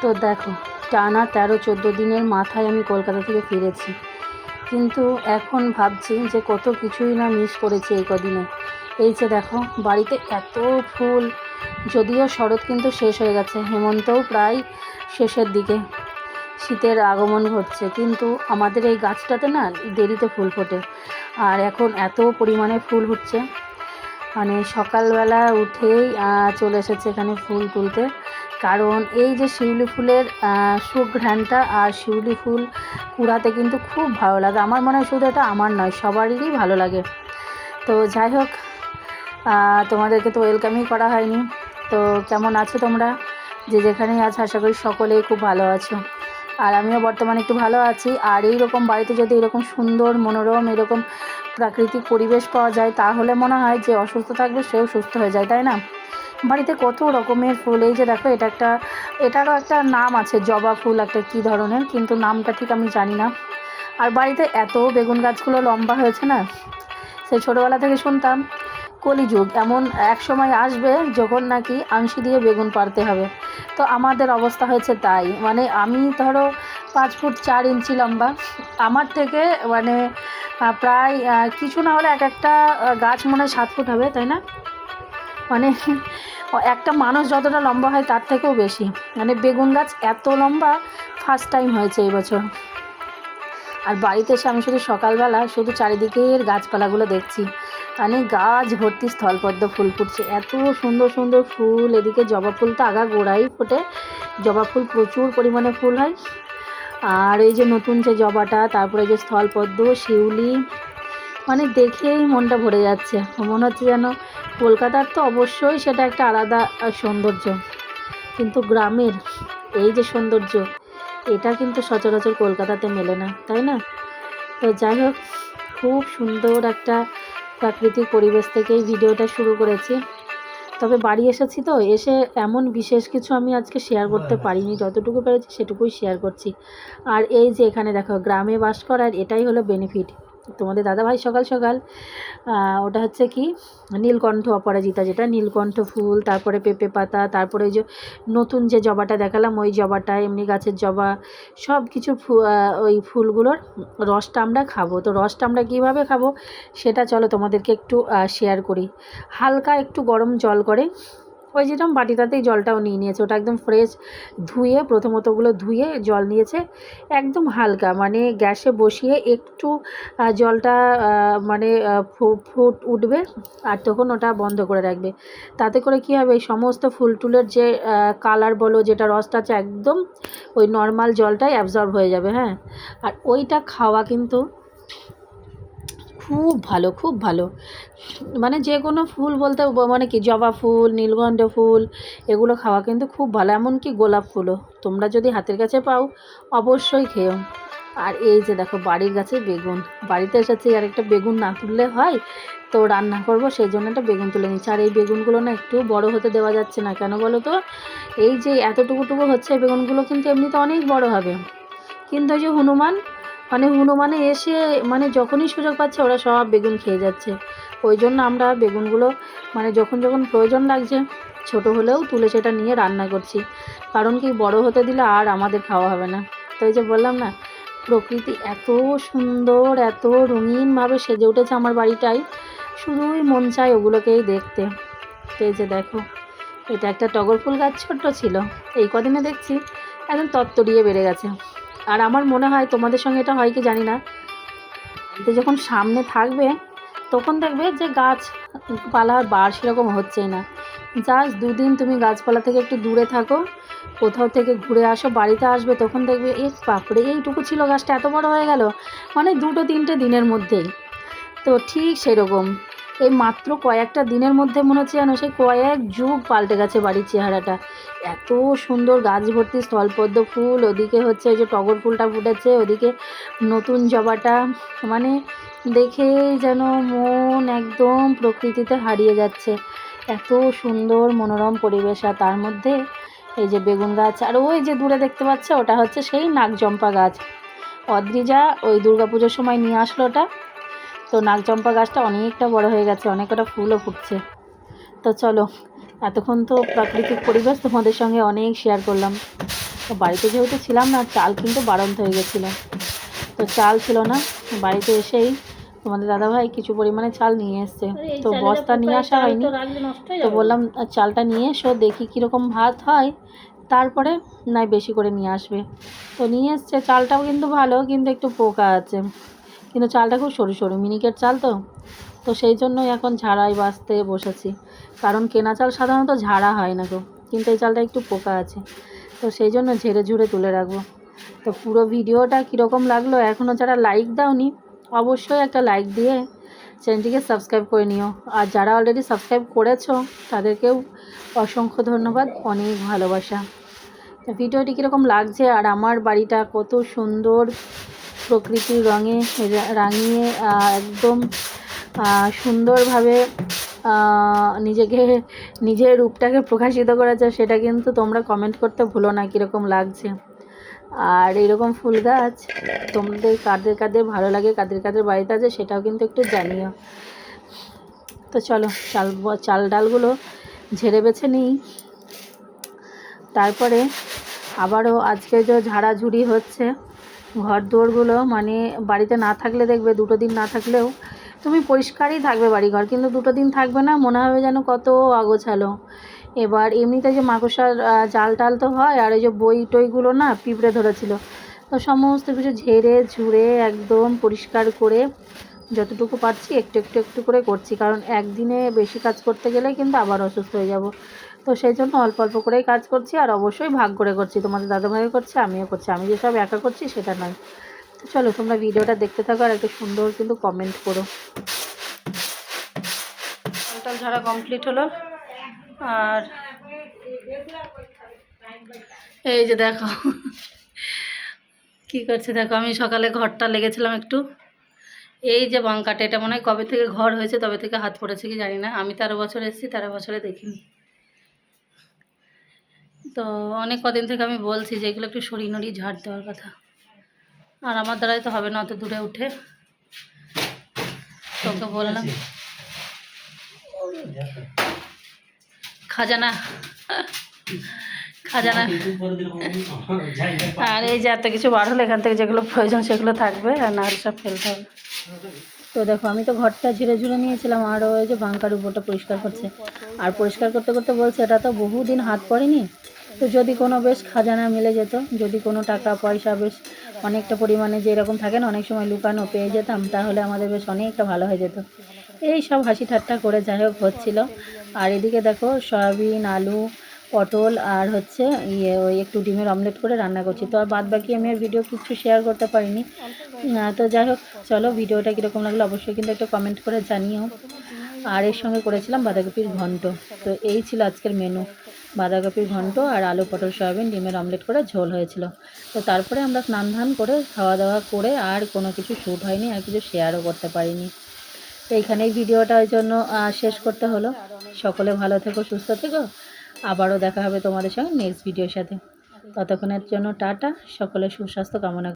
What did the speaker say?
তো দেখো, টানা তেরো, চোদ্দ দিনের মাথায় আমি কলকাতা থেকে ফিরেছি। কিন্তু এখন ভাবছি যে কত কিছুই না মিস করেছি এই কদিনে। এই যে দেখো, বাড়িতে এত ফুল, যদিও শরৎ কিন্তু শেষ হয়ে গেছে, হেমন্তও প্রায় শেষের দিকে। শীতের আগমন ঘটছে, কিন্তু আমাদের এই গাছটাতে না দেরিতে ফুল ফোটে। আর এখন এত পরিমাণে ফুল হচ্ছে। মানে সকালবেলা উঠেই চলে এসেছে এখানে ফুল তুলতে। কারণ এই যে শিউলি ফুলের সুঘ্রাণটা আর শিউলি ফুল কুড়াতে কিন্তু খুব ভালো লাগে। আমার মনে হয় শুধু এটা আমার নয়, সবারই ভালো লাগে। তো যাই হোক তোমাদেরকে তো ওয়েলকামই করা হয়নি। তো কেমন আছো তোমরা? যে যেখানেই আছো, আশা করি সকলেই খুব ভালো আছো। আর আমিও বর্তমানে একটু ভালো আছি। আর এই রকম বাড়িতে যদি এরকম সুন্দর, মনোরম, এরকম প্রাকৃতিক পরিবেশ পাওয়া যায়, তাহলে মনে হয় যে অসুস্থ থাকবে, সেও সুস্থ হয়ে যায়, তাই না? বাড়িতে কত রকমের ফুল, এই যে দেখো, এটা একটা, এটারও একটা নাম আছে, জবা ফুল একটা কী ধরনের, কিন্তু নামটা ঠিক আমি জানি না। আর বাড়িতে এত বেগুন গাছগুলো লম্বা হয়েছে না সেই ছোটোবেলা থেকে শুনতাম, কলিযুগ, এমন এক সময় আসবে যখন নাকি আংশি দিয়ে বেগুন পারতে হবে। তো আমাদের অবস্থা হয়েছে তাই মানে আমি ধরো পাঁচ ফুট চার ইঞ্চি লম্বা, আমার থেকে মানে প্রায় কিছু না হলে এক একটা গাছ মনে হয় সাত ফুট হবে, তাই না? মানে একটা মানুষ যতটা লম্বা হয় তার থেকেও বেশি। মানে বেগুন গাছ এত লম্বা ফার্স্ট টাইম হয়েছে এই বছর। আর বাড়িতে এসে আমি শুধু সকালবেলা শুধু চারিদিকের গাছপালাগুলো দেখছি। মানে গাছ ভর্তি স্থলপদ্ম ফুল ফুটছে। এত সুন্দর সুন্দর ফুল। এদিকে জবা ফুল তো আগা গোড়াই ফোটে। জবা ফুল প্রচুর পরিমাণে ফুল হয়। আর এই যে নতুন যে জবাটা, তারপরে যে স্থলপদ্ম, শিউলি মানে দেখেই মনটা ভরে যাচ্ছে। মনে হচ্ছে যেন কলকাতার তো অবশ্যই সেটা একটা আলাদা সৌন্দর্য। কিন্তু গ্রামের এই যে সৌন্দর্য এটা কিন্তু সচরাচর কলকাতাতে মেলে না তাই না? তো যাই হোক খুব সুন্দর একটা প্রাকৃতিক পরিবেশ থেকে এই ভিডিওটা শুরু করেছি। তবে বাড়ি এসেছি তো এসে এমন বিশেষ কিছু আমি আজকে শেয়ার করতে পারিনি যতটুকু পেরেছি সেটুকুই শেয়ার করছি। আর এই যে এখানে দেখো গ্রামে বাস করার এটাই হলো বেনিফিট তোমাদের দাদাভাই সকাল সকাল ওটা হচ্ছে কি, নীলকণ্ঠ অপরাজিতা যেটা, নীলকণ্ঠ ফুল, তারপরে পেঁপে পাতা, তারপরে ওই যে নতুন যে জবাটা দেখালাম, ওই জবাটা, এমনি গাছের জবা সব কিছু ওই ফুলগুলোর রসটা আমরা খাব। তো রসটা আমরা কীভাবে খাব, সেটা চলো তোমাদেরকে একটু শেয়ার করি। হালকা একটু গরম জল করে ওই যেরকম বাটিটাতেই জলটাও নিয়ে নিয়েছে। ওটা একদম ফ্রেশ ধুয়ে প্রথমত ওগুলো ধুয়ে জল নিয়েছে। একদম হালকা মানে গ্যাসে বসিয়ে একটু জলটা মানে ফুট উঠবে আর তখন ওটা বন্ধ করে রাখবে। তাতে করে কী হবে? এই সমস্ত ফুল টুলের যে কালার বলো যেটা রসটা আছে একদম ওই নর্মাল জলটাই অ্যাবজর্ব হয়ে যাবে হ্যাঁ? আর ওইটা খাওয়া কিন্তু খুব ভালো খুব ভালো। মানে যে কোনো ফুল বলতে মানে কি জবা ফুল নীলগন্ধ ফুল, এগুলো খাওয়া কিন্তু খুব ভালো। এমনকি গোলাপ ফুলও। তোমরা যদি হাতের কাছে পাও, অবশ্যই খেও। আর এই যে দেখো, বাড়ির গাছে বেগুন। বাড়িতে এসেছি আর একটা বেগুন না তুললে হয়, তো রান্না করব, সেই জন্য একটা বেগুন তুলে নিচ্ছি। আর এই বেগুনগুলো না একটু বড় হতে দেওয়া যাচ্ছে না। কেন বলো তো? এই যে এতটুকুটুকু হচ্ছে, বেগুনগুলো কিন্তু এমনিতে অনেক বড় হবে। কিন্তু ওই যে হনুমান মানে হনুমানে এসে মানে যখনই সুযোগ পাচ্ছে ওরা সব বেগুন খেয়ে যাচ্ছে। ওই জন্য আমরা বেগুনগুলো মানে যখন যখন প্রয়োজন লাগছে, ছোট হলেও তুলে সেটা নিয়ে রান্না করছি। কারণ কি, বড় হতে দিলে আর আমাদের খাওয়া হবে না। তো এই যে বললাম না, প্রকৃতি এত সুন্দর, এত রঙিনভাবে সেজে উঠেছে আমার বাড়িটাই শুধুই মন চায় ওগুলোকেই দেখতে। তো এই যে দেখো, এটা একটা টগর ফুল গাছ ছোট্ট ছিল। এই কদিনে দেখছি, একদম তত্তরিয়ে বেড়ে গেছে। আর আমার মনে হয় তোমাদের সঙ্গে এটা হয় কি জানি না। যখন সামনে থাকবে, তখন দেখবে যে গাছ পালা বার সেরকম হচ্ছেই না। জাস্ট দুদিন তুমি গাছপালা থেকে একটু দূরে থাকো, কোথাও থেকে ঘুরে আসো, বাড়িতে আসবে, তখন দেখবে এ বাপরে, এইটুকু ছিল গাছটা, এত বড় হয়ে গেল। মানে দুটো তিনটে দিনের মধ্যেই। তো ঠিক সেরকম। এই মাত্র কয়েকটা দিনের মধ্যে মনে হচ্ছে যেন সেই কয়েক যুগ পাল্টে গেছে বাড়ির চেহারাটা। এত সুন্দর গাছ ভর্তি স্থলপদ্ম ফুল, ওদিকে হচ্ছে ওই যে টগর ফুলটা ফুটেছে, ওদিকে নতুন জবাটা। মানে দেখে যেন মন একদম প্রকৃতিতে হারিয়ে যাচ্ছে। এত সুন্দর মনোরম পরিবেশ, আর তার মধ্যে এই যে বেগুন গাছ, আর ওই যে দূরে দেখতে পাচ্ছে, ওটা হচ্ছে সেই নাগচম্পা গাছ। অদ্রিজা ওই দুর্গাপুজোর সময় নিয়ে আসলো ওটা। তো নাগচম্পা গাছটা অনেকটা বড় হয়ে গেছে অনেকটা ফুলও ফুটছে। তো চলো এতক্ষণ তো প্রাকৃতিক পরিবেশ তোমাদের সঙ্গে অনেক শেয়ার করলাম। তো বাড়িতে যেহেতু ছিলাম না চাল কিন্তু বাড়ন্ত হয়ে গেছিল। তো চাল ছিল না বাড়িতে এসেই তোমাদের দাদাভাই কিছু পরিমাণে চাল নিয়ে এসছে। তো বস্তা নিয়ে আসা হয়নি। তো বললাম চালটা নিয়ে এসো দেখি কীরকম ভাত হয়। তারপরে নয় বেশি করে নিয়ে আসবে। তো নিয়ে এসছে চালটাও কিন্তু ভালো কিন্তু একটু পোকা আছে। কিন্তু চালটা খুব সরু সরু, মিনিকেট চাল তো। তো সেই জন্যই এখন ঝাড়াই বাঁচতে বসেছি। কারণ কেনা চাল সাধারণত ঝাড়া হয় না গো কিন্তু এই চালটা একটু পোকা আছে। তো সেই জন্য ঝেড়ে ঝুড়ে তুলে রাখব। তো পুরো ভিডিওটা কীরকম লাগল এখনও যারা লাইক দাওনি, অবশ্যই একটা লাইক দিয়ে চ্যানেলটিকে সাবস্ক্রাইব করে নিও। আর যারা অলরেডি সাবস্ক্রাইব করেছ, তাদেরকেও অসংখ্য ধন্যবাদ, অনেক ভালোবাসা। ভিডিওটি কীরকম লাগছে আর আমার বাড়িটা কত সুন্দর প্রকৃতির রঙে রাঙিয়ে একদম সুন্দরভাবে নিজেকে, নিজের রূপটাকে প্রকাশিত করেছে, সেটা কিন্তু তোমরা কমেন্ট করতে ভুলো না কীরকম লাগছে। আর এরকম ফুল গাছ তোমাদের কাদের কাদের ভালো লাগে, কাদের কাদের বাড়িতে আছে, সেটাও কিন্তু একটু জানিও। তো চলো, চাল চাল ডালগুলো ঝেড়ে বেছে নিই। তারপরে আবারও আজকে যে ঝাড়াঝুড়ি হচ্ছে ঘর দুয়ারগুলো মানে বাড়িতে না থাকলে দেখবে, দুটো দিন না থাকলেও তুমি পরিষ্কারই থাকবে বাড়িঘর। কিন্তু দুটো দিন থাকবে না, মনে হবে যেন কত আগোছালো এবার এমনিতে যে মাকড়সার জাল টাল তো হয়, আর ওই যে বই টইগুলো না পিঁপড়ে ধরেছিল। তো সমস্ত কিছু ঝেড়ে, ঝুড়ে একদম পরিষ্কার করে যতটুকু পারছি একটু একটু একটু করে করছি। কারণ একদিনে বেশি কাজ করতে গেলে কিন্তু আবার অসুস্থ হয়ে যাব। তো সেই জন্য অল্প অল্প করেই কাজ করছি আর অবশ্যই ভাগ করে করছি। তোমাদের দাদাভাইও করছে, আমিও করছি। আমি যেসব একা করছি সেটা নয়। তো চলো, তোমরা ভিডিওটা দেখতে থাকো আর একটা সুন্দর কিন্তু কমেন্ট করো। চাল ঝাড়া কমপ্লিট হলো। আর এই যে দেখো, কি করছে দেখো, আমি সকালে ঘরটা লেগেছিলাম একটু। এই যে বাঙ্কাটা, এটা মনে হয় কবে থেকে ঘর হয়েছে, তবে থেকে হাত পড়েছে কি জানি না। আমি তেরো বছর এসেছি, তেরো বছরে দেখিনি। তো অনেক কদিন থেকে আমি বলছি যে এগুলো একটু সরি নড়ি ঝাড় দেওয়ার কথা। আর আমার দ্বারাই তো হবে না, অত দূরে উঠে। তোকে বললাম। খাজানা। খাজানা। আর এই যে এত কিছু বার হলো, এখান থেকে যেগুলো প্রয়োজন সেগুলো থাকবে, আর না সব ফেলতে হবে। তো দেখো, আমি তো ঘরটা ঝিরে ঝুড়ে নিয়েছিলাম, আর ওই যে বাঙ্কার উপরটা পরিষ্কার করছে। আর পরিষ্কার করতে করতে বলছে, এটা তো বহুদিন হাত পড়েনি। তো যদি কোনো বেশ খাজানা মিলে যেত, যদি কোনো টাকা, পয়সা বেশ অনেকটা পরিমাণে যে এরকম থাকে না, অনেক সময় লুকানো পেয়ে যেতাম, তাহলে আমাদের বেশ অনেকটা ভালো হয়ে যেত। এই সব হাসি ঠাট্টা করে যাই হোক হচ্ছিল। আর এদিকে দেখো, সয়াবিন, আলু, পটল আর হচ্ছে ইয়ে ওই একটু ডিমের অমলেট করে রান্না করছি। তো আর বাদ বাকি আমি আর ভিডিও কিছু শেয়ার করতে পারিনি। তো যাই হোক, চলো ভিডিওটা কীরকম লাগল অবশ্যই কিন্তু একটা কমেন্ট করে জানিও। আর এর সঙ্গে করেছিলাম বাঁধাকপির ঘন্ট। তো এই ছিল আজকের মেনু বাঁধাকপির ঘন্ট আর আলু, পটল, সয়াবিন, ডিমের অমলেট করে ঝোল হয়েছিল। তো তারপরে আমরা স্নান ধান করে খাওয়া দাওয়া করে আর কোনো কিছু শ্যুট হয়নি, আর কিছু শেয়ারও করতে পারিনি। তো এইখানেই ভিডিওটা ওই জন্য শেষ করতে হলো। সকলে ভালো থেকো, সুস্থ থেকো। আবারও দেখা হবে তোমাদের সঙ্গে নেক্সট ভিডিওর সাথে। ততক্ষণের জন্য টাটা। সকলে সুস্বাস্থ্য কামনা